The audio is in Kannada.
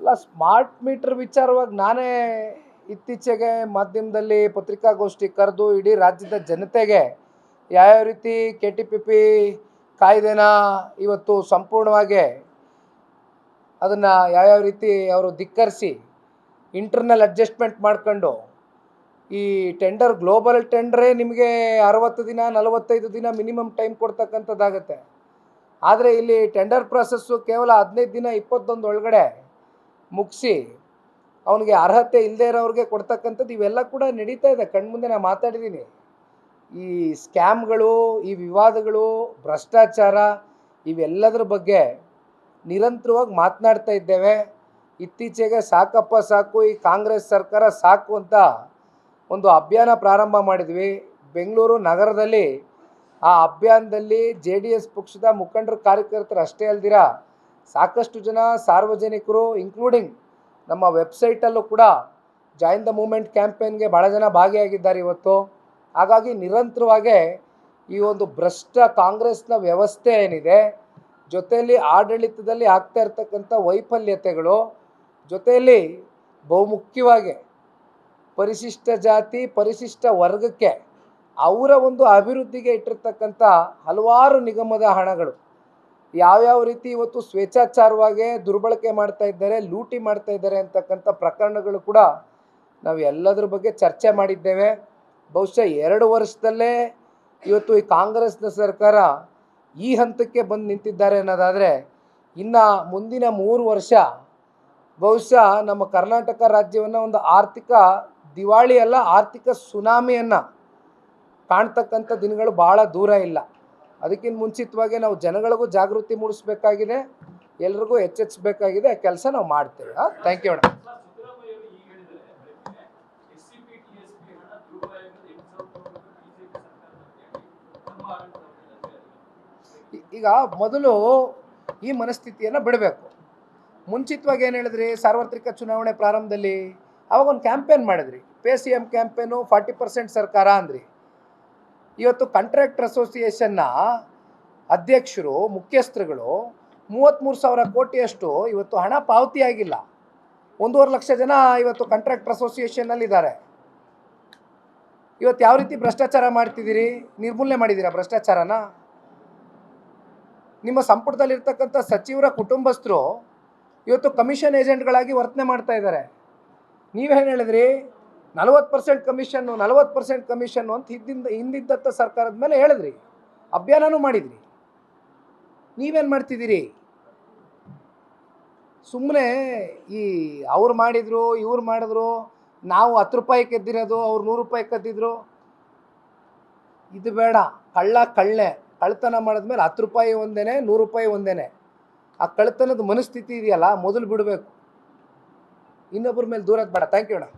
ಅಲ್ಲ ಸ್ಮಾರ್ಟ್ ಮೀಟರ್ ವಿಚಾರವಾಗಿ ನಾನೇ ಇತ್ತೀಚೆಗೆ ಮಾಧ್ಯಮದಲ್ಲಿ ಪತ್ರಿಕಾಗೋಷ್ಠಿ ಕರೆದು ಇಡೀ ರಾಜ್ಯದ ಜನತೆಗೆ ಯಾವ್ಯಾವ ರೀತಿ ಕೆ ಟಿ ಪಿ ಪಿ ಕಾಯ್ದೆನ ಇವತ್ತು ಸಂಪೂರ್ಣವಾಗಿ ಅದನ್ನು ಯಾವ್ಯಾವ ರೀತಿ ಅವರು ಧಿಕ್ಕರಿಸಿ ಇಂಟರ್ನಲ್ ಅಡ್ಜಸ್ಟ್ಮೆಂಟ್ ಮಾಡ್ಕೊಂಡು ಈ ಟೆಂಡರ್ ಗ್ಲೋಬಲ್ ಟೆಂಡ್ರೇ ನಿಮಗೆ ಅರವತ್ತು ದಿನ, ನಲವತ್ತೈದು ದಿನ ಮಿನಿಮಮ್ ಟೈಮ್ ಕೊಡ್ತಕ್ಕಂಥದ್ದಾಗತ್ತೆ. ಆದರೆ ಇಲ್ಲಿ ಟೆಂಡರ್ ಪ್ರಾಸೆಸ್ಸು ಕೇವಲ ಹದಿನೈದು ದಿನ ಇಪ್ಪತ್ತೊಂದು ಒಳಗಡೆ ಮುಗಿಸಿ, ಅವನಿಗೆ ಅರ್ಹತೆ ಇಲ್ಲದೆ ಇರೋರಿಗೆ ಕೊಡ್ತಕ್ಕಂಥದ್ದು ಇವೆಲ್ಲ ಕೂಡ ನಡೀತಾ ಇದೆ. ಕಣ್ಮುಂದೆ ನಾನು ಮಾತಾಡಿದ್ದೀನಿ ಈ ಸ್ಕ್ಯಾಮ್ಗಳು, ಈ ವಿವಾದಗಳು, ಭ್ರಷ್ಟಾಚಾರ ಇವೆಲ್ಲದರ ಬಗ್ಗೆ ನಿರಂತರವಾಗಿ ಮಾತನಾಡ್ತಾ ಇದ್ದೇವೆ. ಇತ್ತೀಚೆಗೆ ಸಾಕಪ್ಪ ಸಾಕು, ಈ ಕಾಂಗ್ರೆಸ್ ಸರ್ಕಾರ ಸಾಕು ಅಂತ ಒಂದು ಅಭಿಯಾನ ಪ್ರಾರಂಭ ಮಾಡಿದ್ವಿ. ಬೆಂಗಳೂರು ನಗರದಲ್ಲಿ ಆ ಅಭಿಯಾನದಲ್ಲಿ ಜೆ ಡಿ ಎಸ್ ಪಕ್ಷದ ಮುಖಂಡರು, ಕಾರ್ಯಕರ್ತರು ಅಷ್ಟೇ ಅಲ್ದಿರ ಸಾಕಷ್ಟು ಜನ ಸಾರ್ವಜನಿಕರು ಇನ್ಕ್ಲೂಡಿಂಗ್ ನಮ್ಮ ವೆಬ್ಸೈಟಲ್ಲೂ ಕೂಡ ಜಾಯಿನ್ ದ ಮೂಮೆಂಟ್ ಕ್ಯಾಂಪೇನ್ಗೆ ಭಾಳ ಜನ ಭಾಗಿಯಾಗಿದ್ದಾರೆ ಇವತ್ತು. ಹಾಗಾಗಿ ನಿರಂತರವಾಗಿ ಈ ಒಂದು ಭ್ರಷ್ಟ ಕಾಂಗ್ರೆಸ್ನ ವ್ಯವಸ್ಥೆ ಏನಿದೆ, ಜೊತೆಯಲ್ಲಿ ಆಡಳಿತದಲ್ಲಿ ಆಗ್ತಾ ಇರ್ತಕ್ಕಂಥ ವೈಫಲ್ಯತೆಗಳು, ಜೊತೆಯಲ್ಲಿ ಬಹುಮುಖ್ಯವಾಗಿ ಪರಿಶಿಷ್ಟ ಜಾತಿ, ಪರಿಶಿಷ್ಟ ವರ್ಗಕ್ಕೆ ಅವರ ಒಂದು ಅಭಿವೃದ್ಧಿಗೆ ಇಟ್ಟಿರ್ತಕ್ಕಂಥ ಹಲವಾರು ನಿಗಮದ ಹಣಗಳು. ಯಾವ್ಯಾವ ರೀತಿ ಇವತ್ತು ಸ್ವೇಚ್ಛಾಚಾರವಾಗಿ ದುರ್ಬಳಕೆ ಮಾಡ್ತಾ ಇದ್ದಾರೆ, ಲೂಟಿ ಮಾಡ್ತಾ ಇದ್ದಾರೆ ಅಂತಕ್ಕಂಥ ಪ್ರಕರಣಗಳು ಕೂಡ ನಾವು ಎಲ್ಲದರ ಬಗ್ಗೆ ಚರ್ಚೆ ಮಾಡಿದ್ದೇವೆ. ಬಹುಶಃ ಎರಡು ವರ್ಷದಲ್ಲೇ ಇವತ್ತು ಈ ಕಾಂಗ್ರೆಸ್ನ ಸರ್ಕಾರ ಈ ಹಂತಕ್ಕೆ ಬಂದು ನಿಂತಿದ್ದಾರೆ ಅನ್ನೋದಾದರೆ ಇನ್ನು ಮುಂದಿನ ಮೂರು ವರ್ಷ ಬಹುಶಃ ನಮ್ಮ ಕರ್ನಾಟಕ ರಾಜ್ಯವನ್ನು ಒಂದು ಆರ್ಥಿಕ ದಿವಾಳಿ ಅಲ್ಲ, ಆರ್ಥಿಕ ಸುನಾಮಿಯನ್ನು ಕಾಣ್ತಕ್ಕಂಥ ದಿನಗಳು ಭಾಳ ದೂರ ಇಲ್ಲ. ಅದಕ್ಕಿಂತ ಮುಂಚಿತವಾಗಿ ನಾವು ಜನಗಳಿಗೂ ಜಾಗೃತಿ ಮೂಡಿಸ್ಬೇಕಾಗಿದೆ, ಎಲ್ರಿಗೂ ಆ ಕೆಲಸ ನಾವು ಮಾಡ್ತೇವೆ. ಥ್ಯಾಂಕ್ ಯು ಮೇಡಮ್ ಈಗ ಮೊದಲು ಈ ಮನಸ್ಥಿತಿಯನ್ನು ಬಿಡಬೇಕು. ಮುಂಚಿತವಾಗಿ ಏನು ಹೇಳಿದ್ರಿ, ಸಾರ್ವತ್ರಿಕ ಚುನಾವಣೆ ಪ್ರಾರಂಭದಲ್ಲಿ ಅವಾಗ ಒಂದು ಕ್ಯಾಂಪೇನ್ ಮಾಡಿದ್ರಿ. Pay C M campaign forty percent ಸರ್ಕಾರ ಅಂದ್ರಿ. ಇವತ್ತು ಕಾಂಟ್ರಾಕ್ಟರ್ ಅಸೋಸಿಯೇಷನ್ನ ಅಧ್ಯಕ್ಷರು, ಮುಖ್ಯಸ್ಥರುಗಳು ಮೂವತ್ತ್ಮೂರು ಸಾವಿರ ಕೋಟಿಯಷ್ಟು ಇವತ್ತು ಹಣ ಪಾವತಿಯಾಗಿಲ್ಲ ಒಂದೂವರೆ ಲಕ್ಷ ಜನ ಇವತ್ತು ಕಾಂಟ್ರಾಕ್ಟರ್ ಅಸೋಸಿಯೇಷನ್ನಲ್ಲಿದ್ದಾರೆ ಇವತ್ತು ಯಾವ ರೀತಿ ಭ್ರಷ್ಟಾಚಾರ ಮಾಡ್ತಿದ್ದೀರಿ? ನಿರ್ಮೂಲನೆ ಮಾಡಿದ್ದೀರಾ ಭ್ರಷ್ಟಾಚಾರನ? ನಿಮ್ಮ ಸಂಪುಟದಲ್ಲಿರ್ತಕ್ಕಂಥ ಸಚಿವರ ಕುಟುಂಬಸ್ಥರು ಇವತ್ತು ಕಮಿಷನ್ ಏಜೆಂಟ್ಗಳಾಗಿ ವರ್ತನೆ ಮಾಡ್ತಾ ಇದ್ದಾರೆ. ನೀವೇನು ಹೇಳಿದ್ರಿ? ನಲವತ್ತು ಪರ್ಸೆಂಟ್ ಕಮಿಷನ್ನು ನಲವತ್ತು ಪರ್ಸೆಂಟ್ ಕಮಿಷನ್ನು ಅಂತ ಹಿಂದಿಂದ ಹಿಂದಿದ್ದತ್ತ ಸರ್ಕಾರದ ಮೇಲೆ ಹೇಳಿದ್ರಿ. ಅಭಿಯಾನನೂ ಮಾಡಿದ್ರಿ. ನೀವೇನು ಮಾಡ್ತಿದ್ದೀರಿ? ಸುಮ್ಮನೆ ಈ ಅವ್ರು ಮಾಡಿದರು, ಇವ್ರು ಮಾಡಿದ್ರು, ನಾವು ಹತ್ತು ರೂಪಾಯಿ ಕದ್ದಿರೋದು, ಅವ್ರು ನೂರು ರೂಪಾಯಿ ಕದ್ದಿದ್ರು. ಇದು ಬೇಡ. ಕಳ್ಳ ಕಳ್ಳೆ. ಕಳ್ತನ ಮಾಡಿದ್ಮೇಲೆ ಹತ್ತು ರೂಪಾಯಿ ಒಂದೇನೆ, ನೂರು ರೂಪಾಯಿ ಒಂದೇನೆ. ಆ ಕಳ್ತನದ ಮನಸ್ಥಿತಿ ಇದೆಯಲ್ಲ, ಮೊದಲು ಬಿಡಬೇಕು. ಇನ್ನೊಬ್ಬರ ಮೇಲೆ ದೂರದ ಬೇಡ. ಥ್ಯಾಂಕ್ ಯು ಅಣ್ಣ.